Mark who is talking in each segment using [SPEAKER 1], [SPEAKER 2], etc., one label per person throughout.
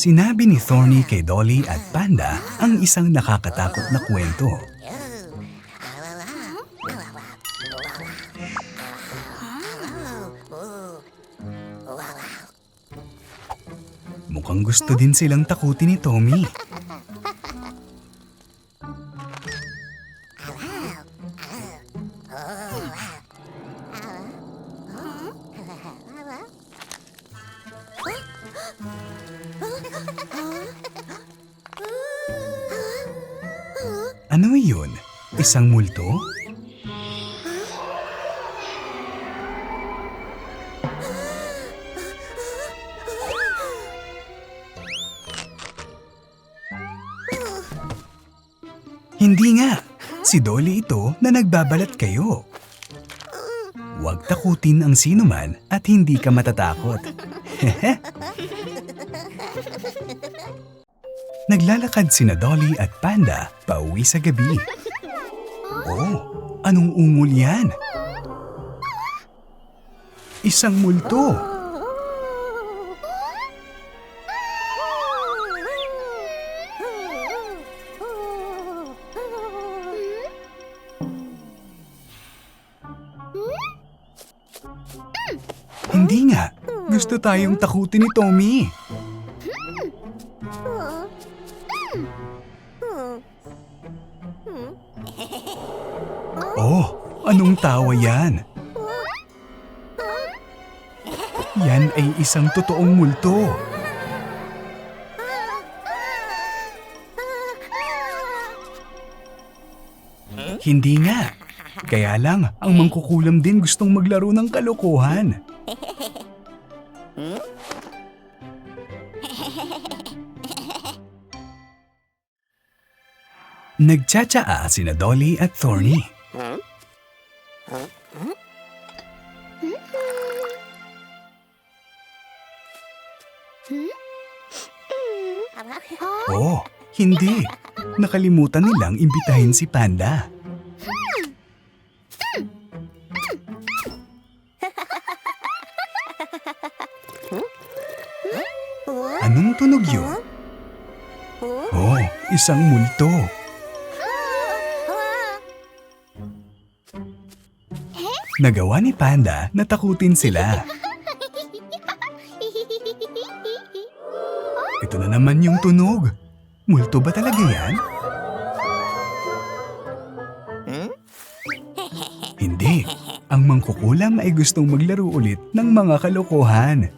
[SPEAKER 1] Sinabi ni Thorny kay Dolly at Panda ang isang nakakatakot na kwento. Mukhang gusto din silang takutin ni Tommy. Ano yun? Isang multo? Hindi nga. Si Dolly ito na nagbabalat kayo. Huwag takutin ang sino man at hindi ka matatakot. Naglalakad sina Dolly at Panda pauwi sa gabi. Oh, anong ungol yan? Isang multo. Hindi nga. Gusto tayong takutin ni Tommy. Oh, anong tawa yan? Yan ay isang totoong multo. Hindi nga. Kaya lang, ang mangkukulam din gustong maglaro ng kalokohan. Nagtsatsaa sina Dolly at Thorny. Oh, hindi. Nakalimutan nilang imbitahin si Panda. Anong tunog yun? Oh, isang multo. Nagawa ni Panda na takutin sila. Ito na naman yung tunog. Multo ba talaga yan? Hindi. Ang mangkukulam ay gustong maglaro ulit ng mga kalokohan.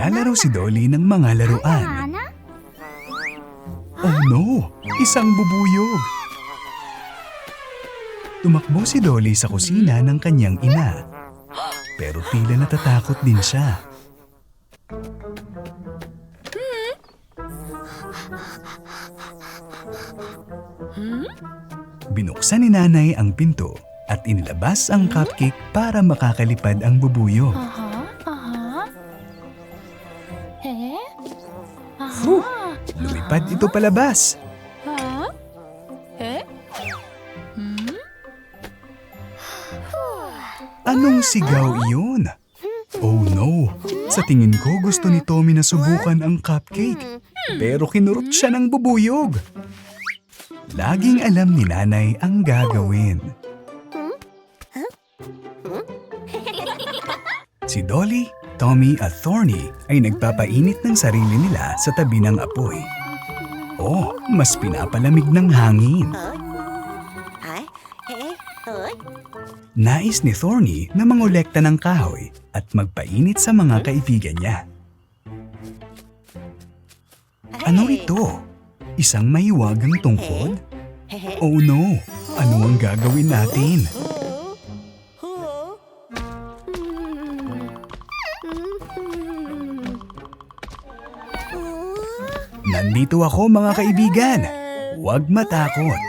[SPEAKER 1] Naglalaro si Dolly ng mga laruan. Oh no! Isang bubuyog! Tumakbo si Dolly sa kusina ng kanyang ina. Pero tila natatakot din siya. Binuksan ni nanay ang pinto at inilabas ang cupcake para makakalipad ang bubuyog.
[SPEAKER 2] Aha,
[SPEAKER 1] Ito palabas.
[SPEAKER 2] Ha? Eh? Hmm?
[SPEAKER 1] Anong sigaw iyon? Oh no! Sa tingin ko gusto ni Tommy na subukan ang cupcake. Pero kinurot siya ng bubuyog. Laging alam ni nanay ang gagawin. Si Dolly, Tommy at Thorny ay nagpapainit ng sarili nila sa tabi ng apoy. Oh, mas pinapalamig ng hangin. Nais ni Thorny na mangolekta ng kahoy at magpainit sa mga kaibigan niya. Ano ito? Isang mahiwagang tungkod? Oh no! Ano ang gagawin natin? Nandito ako mga kaibigan. Huwag matakot.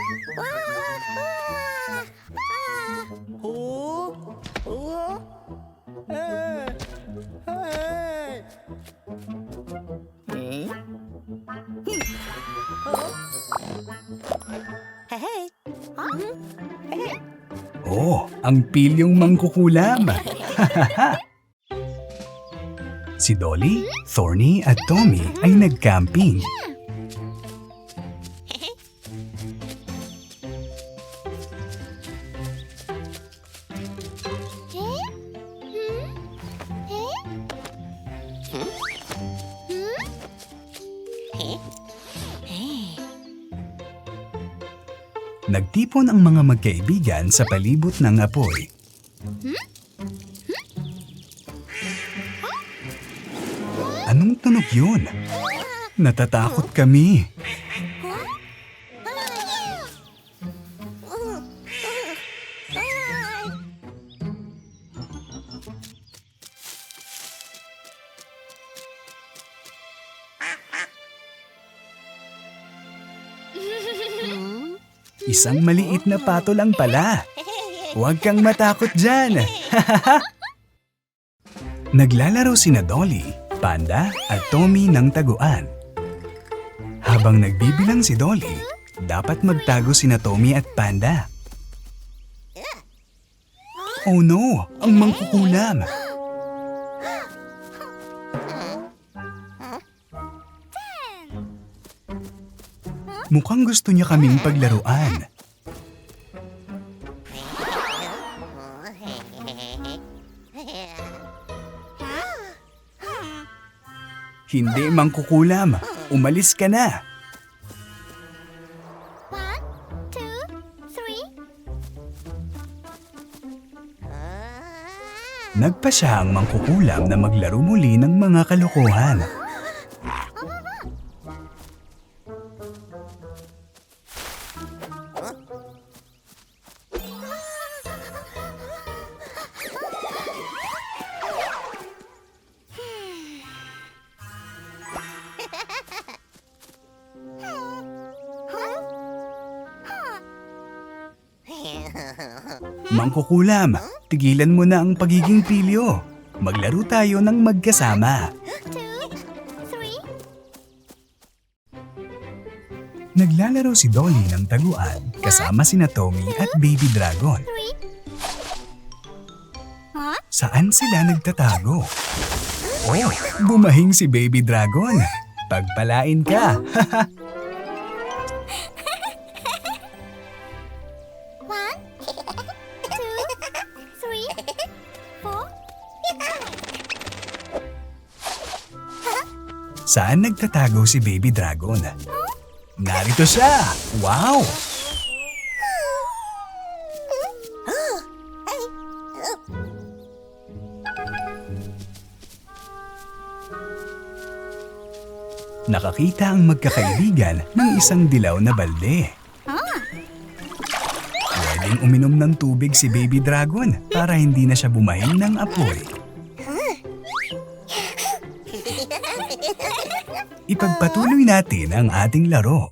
[SPEAKER 1] Oh, ang pilyong mangkukulam. si Dolly, Thorny at Tommy ay nag-camping. Nagtipon ang mga magkaibigan sa palibot ng apoy. Anong tunog yun? Natatakot kami. Isang maliit na pato lang pala. Huwag kang matakot dyan. Naglalaro sina Dolly, Panda at Tommy ng taguan. Habang nagbibilang si Dolly, dapat magtago sina Tommy at Panda. Oh no! Ang mangkukulam! Mukhang gusto niya kaming paglaruan. Hindi mangkukulam. Umalis ka na.
[SPEAKER 3] One, two, three.
[SPEAKER 1] Nagpa siya ang mangkukulam na maglaro muli ng mga kalokohan. Mangkukulam, tigilan mo na ang pagiging pilyo. Maglaro tayo ng magkasama. Naglalaro si Dolly ng taguan kasama sina Tommy at Baby Dragon. Saan sila nagtatago? Oh, bumahing si Baby Dragon. Pagpalain ka. Saan nagtatago si Baby Dragon? Narito siya! Wow! Nakakita ang magkakaibigan ng isang dilaw na balde. Pwedeng uminom ng tubig si Baby Dragon para hindi na siya bumahing ng apoy. Ipagpatuloy natin ang ating laro.